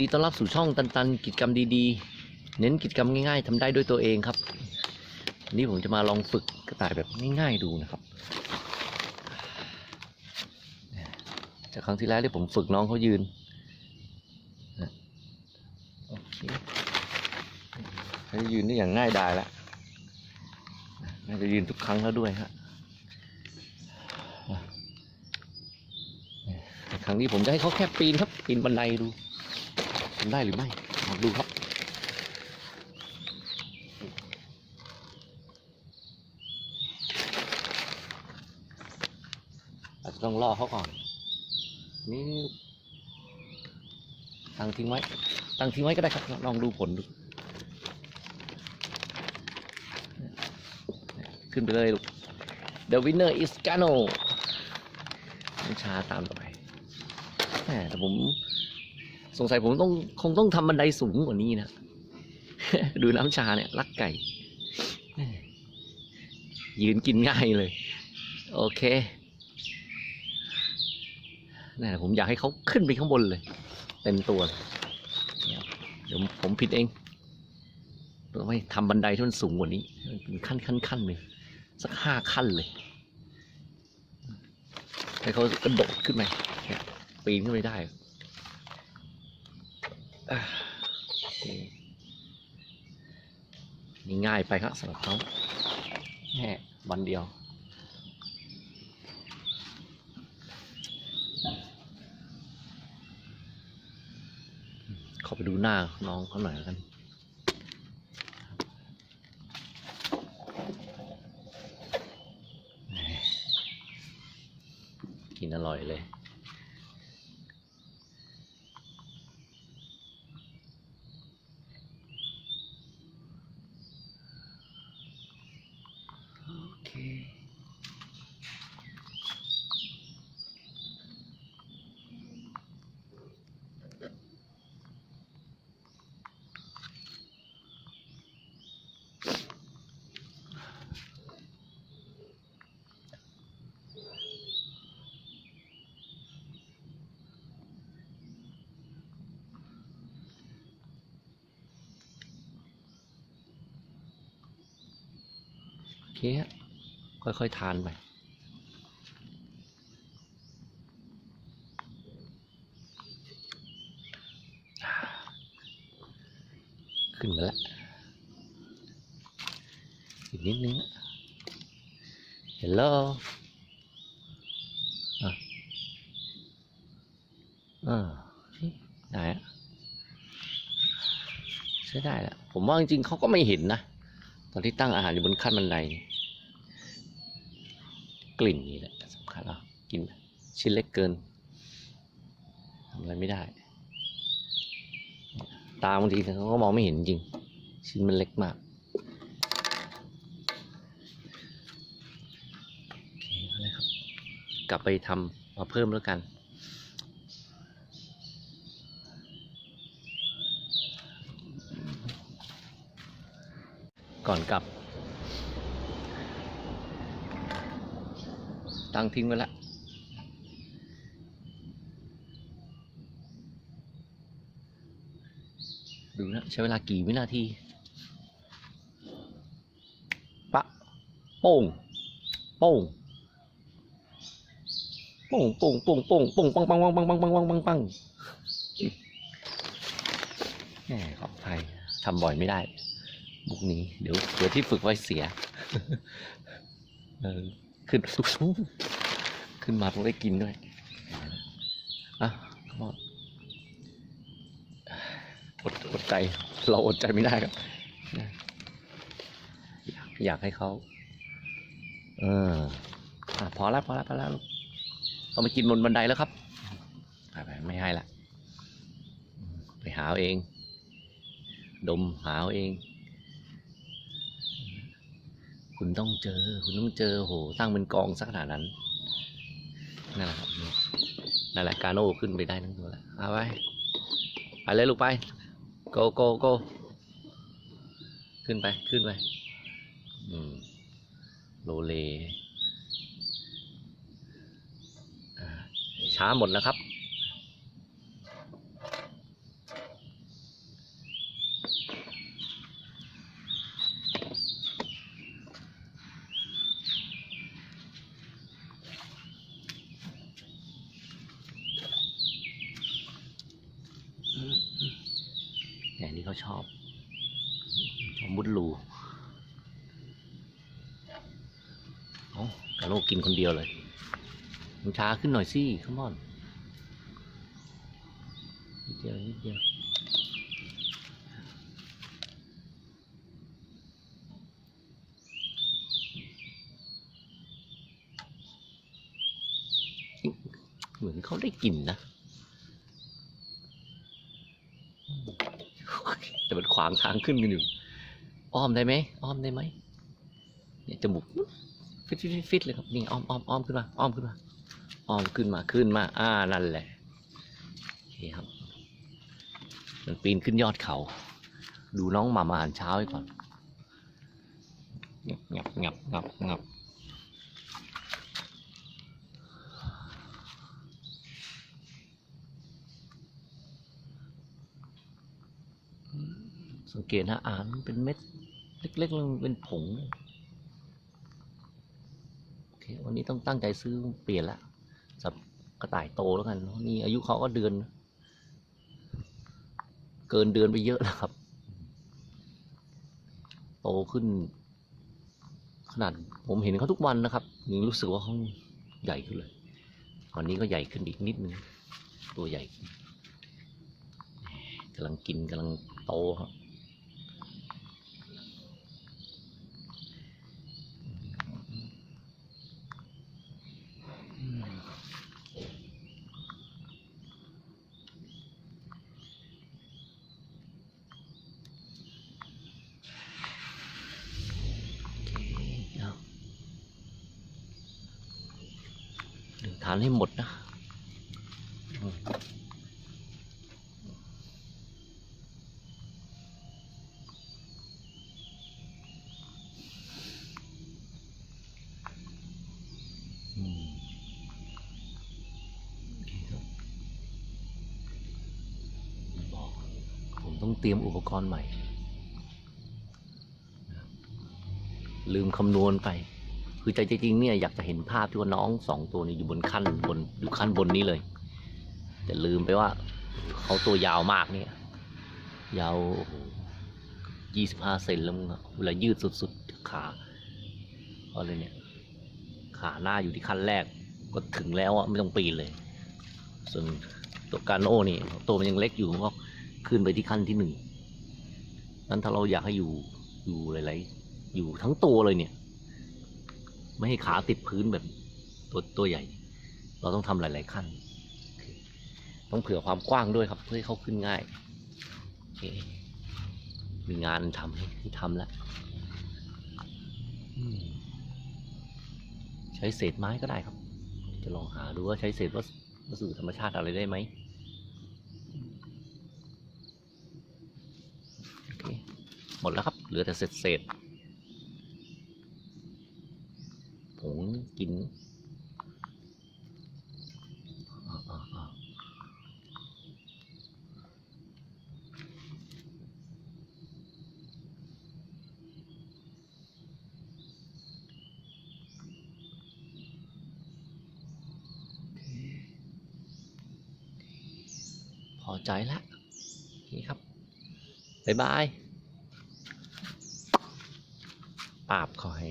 ดีต้อนรับสู่ช่องตันตันกิจกรรมดีๆ เน้นกิจกรรมง่ายๆทำได้ด้วยตัวเองครับวันนี้ผมจะมาลองฝึกกระต่ายแบบง่ายๆดูนะครับ จากครั้งที่แล้วที่ผมฝึกน้องเขายืนนะโอเคเขาจะยืนได้อย่างง่ายดายแล้วน่าจะยืนทุกครั้งแล้วด้วยฮะแต่ครั้งนี้ผมจะให้เขาแค่ปีนครับปีนบันไดดูำได้หรือไม่ลองดูครับอาจจะต้องล่อเขาก่อน นี่ตั้งทิ้งไว้ ตั้งทิ้งไว้ก็ได้ครับ ลองดูผลดู ขึ้นไปเลยลูก The winner is Gano น้ำชาตามต่อไปแต่ผม สงสัยผมต้องคงต้องทำบันไดสูงกว่านี้นะ ดูน้ำชาเนี่ยรักไก่ ยืนกินง่ายเลย โอเคนี่นผมอยากให้เขาขึ้นไปข้างบนเลย เต็มตัวเดี๋ยวผมผิดเองเราไม่ทำบันไดที่มันสูงกว่านี้มันเป็นขั้นขั้นขั้นเลยสักห้าขั้นเลยให้เขากระโดดขึ้นไปปีนขึ้นไปได้ นี่ง่ายไปครับสำหรับเขาแค่วันเดียวขอไปดูหน้าน้องเขาหน่อยแล้วกันกินอร่อยเลย โอเคฮะค่อยๆทานไปขึ้นมาแล้วอีกนิดนึงอะเฮลโลอะอ่าได้ใช้ได้แหละผมว่าจริงๆเขาก็ไม่เห็นนะ ตอนที่ตั้งอาหารอยู่บนขั้นบันไดกลิ่นนี่แหละสำคัญอะกินชิ้นเล็กเกินทำอะไรไม่ได้ ตาบางทีเขาก็มองไม่เห็นจริง ชิ้นมันเล็กมากโอเคเอาลยครับกลับไปทำมาเพิ่มแล้วกัน ก่อนกลับ ตั้งทิ้งไว้ละดูนะ ใช้เวลากี่วินาที ปะ โป่ง โป่ง โป่งโป่งโป่งโป่งโป่งปังปังปังปังปังปังปังปังปังแหมขอบไทยทำบ่อยไม่ได้ บุกนี้ เดี๋ยวเดี๋ยวที่ฝึกไว้เสียขึ้นสูงขึ้นมาต้องได้กินด้วยอะขมอนอดอดใจเราอดใจไม่ได้ครับอยากอยากให้เขาเอออะพอแล้วพอแล้วพอแล้วลูกต้องไปกินบนบันไดแล้วครับไปไม่ให้ละไปหาเอง ดมหาเอง คุณต้องเจอ คุณต้องเจอโหตั้างเป็นกองสักขนาดนั้นนั่นแหละครับนั่นแหละการโน่ขึ้นไปได้ทั้งตัวแล้วเอาไปไปเลยลูกไปโกโกโกขึ้นไปขึ้นไปอืมโลเลอ่าช้าหมดแล้วครับ เขาชอบชอบมุดรูเอ้กาโลกินคนเดียวเลยมันช้าขึ้นหน่อยสิขมอนนิดเดียวนิดเดียวเหมือนเขาได้กลิ่นนะ แต่มันขวางทางขึ้นกันอยู่ อ้อมได้ไหมอ้อมได้ไหมเนี่ยจมูกฟิตฟิตฟิตเลยครับนี่อ้อมอ้อมอ้อมขึ้นมาอ้อมขึ้นมาอ้อมขึ้นมาขึ้นมา อ่านั่นแหละโอเคครับ มันปีนขึ้นยอดเขา ดูน้องหมามาอาหารเช้าไว้ก่อนงับงับงับงับงับ สังเกตนะอ่านมันเป็นเม็ด เล็กๆแล้วมันเป็นผงโอเควันนี้ต้องตั้งใจซื้อเปลี่ยนละสับกระต่ายโตแล้วกันนี่อายุเขาก็เดือน เกินเดือนไปเยอะแล้วครับ โตขึ้น ขนาดผมเห็นเขาทุกวันนะครับยังรู้สึกว่าเขาใหญ่ขึ้นเลยวันนี้ก็ใหญ่ขึ้นอีกนิดนึงตัวใหญ่กำลังกินกำลังโตครับ โอเคเอา หนึ่งทานให้หมดนะผมต้องเตรียมอุปกรณ์ใหม่ ลืมคำนวณไป คือใจจริงเนี่ยอยากจะเห็นภาพที่ว่าน้องสองตัวนี้อยู่บนขั้นบนอยู่ขั้นบนนี้เลย แต่ลืมไปว่าเขาตัวยาวมากเนี่ย ยาวยี่สิบห้าเซนแล้วมึงเวลายืดสุดๆขาก็เลยเนี่ย ขาหน้าอยู่ที่ขั้นแรกก็ถึงแล้วอะไม่ต้องปีนเลย ส่วนตัวการโน่นี่ตัวมันยังเล็กอยู่ก็ขึ้นไปที่ขั้นที่หนึ่งนั้นถ้าเราอยากให้อยู่อยู่หลายๆอยู่ทั้งตัวเลยเนี่ย ไม่ให้ขาติดพื้นแบบตัวตัวใหญ่ เราต้องทำหลาย ๆ ขั้น ต้องเผื่อความกว้างด้วยครับ เพื่อให้เขาขึ้นง่ายมีงานทำให้ที่ทำแล้วใช้เศษไม้ก็ได้ครับ จะลองหาดูว่าใช้เศษวัสวัสดุธรรมชาติอะไรได้ไหมหมดแล้วครับ เหลือแต่เศษเศษ ๆผงกินอ่าอ่าอ่าโอเคพอใจแล้วโอเคครับบ๊ายบายปราบขอให้